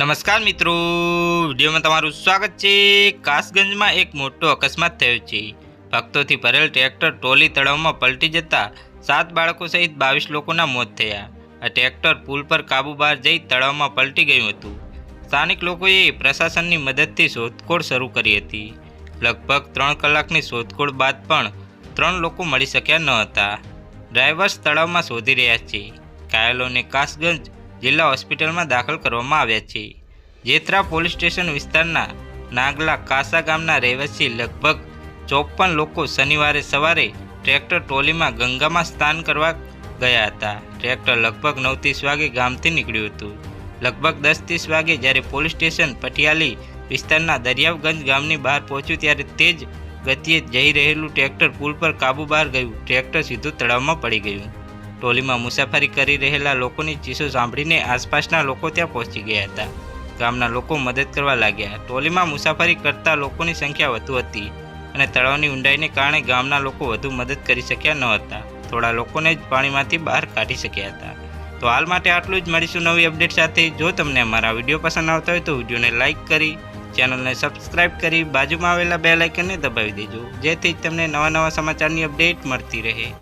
નમસ્કાર મિત્રો. વિડીયોમાં તમારું સ્વાગત છે. કાસગંજમાં એક મોટો અકસ્માત થયો છે. ભક્તોથી ભરેલ ટ્રેક્ટર ટોલી તળાવમાં પલટી જતા સાત બાળકો સહિત બાવીસ લોકોના મોત થયા. આ ટ્રેક્ટર પુલ પર કાબુ બહાર જઈ તળાવમાં પલટી ગયું હતું. સ્થાનિક લોકોએ પ્રશાસનની મદદથી શોધખોળ શરૂ કરી હતી. લગભગ ત્રણ કલાકની શોધખોળ બાદ પણ ત્રણ લોકો મળી શક્યા ન હતા. ડ્રાઈવર્સ તળાવમાં શોધી રહ્યા છે. ઘાયલોને કાસગંજ જિલ્લા હોસ્પિટલમાં દાખલ કરવામાં આવ્યા છે. જેત્રા પોલીસ સ્ટેશન વિસ્તારના નાગલા કાસા ગામના રહેવાસી લગભગ ચોપન લોકો શનિવારે સવારે ટ્રેક્ટર ટ્રોલીમાં ગંગામાં સ્નાન કરવા ગયા હતા. ટ્રેક્ટર લગભગ નવ ત્રીસ વાગે ગામથી નીકળ્યું હતું. લગભગ દસ ત્રીસ વાગે જ્યારે પોલીસ સ્ટેશન પટિયાલી વિસ્તારના દરિયાવગંજ ગામની બહાર પહોંચ્યું ત્યારે તેજ ગતિએ જઈ રહેલું ટ્રેક્ટર પુલ પર કાબુ બહાર ગયું. ટ્રેક્ટર સીધું તળાવમાં પડી ગયું. ટોલીમાં મુસાફરી કરી રહેલા લોકોની ચીસો સાંભળીને આસપાસના લોકો ત્યાં પહોંચી ગયા હતા. ગામના લોકો મદદ કરવા લાગ્યા. ટોલીમાં મુસાફરી કરતા લોકોની સંખ્યા વધુ હતી અને તળાવની ઊંડાઈને કારણે ગામના લોકો વધુ મદદ કરી શક્યા ન હતા. થોડા લોકોને જ પાણીમાંથી બહાર કાઢી શક્યા હતા. તો હાલ માટે આટલું જ. મળીશું નવી અપડેટ સાથે. જો તમને અમારા વીડિયો પસંદ આવતા હોય તો વિડીયોને લાઇક કરી, ચેનલને સબસ્ક્રાઇબ કરી બાજુમાં આવેલા બે લાઇકનને દબાવી દેજો. જેથી તમને નવા નવા સમાચારની અપડેટ મળતી રહે.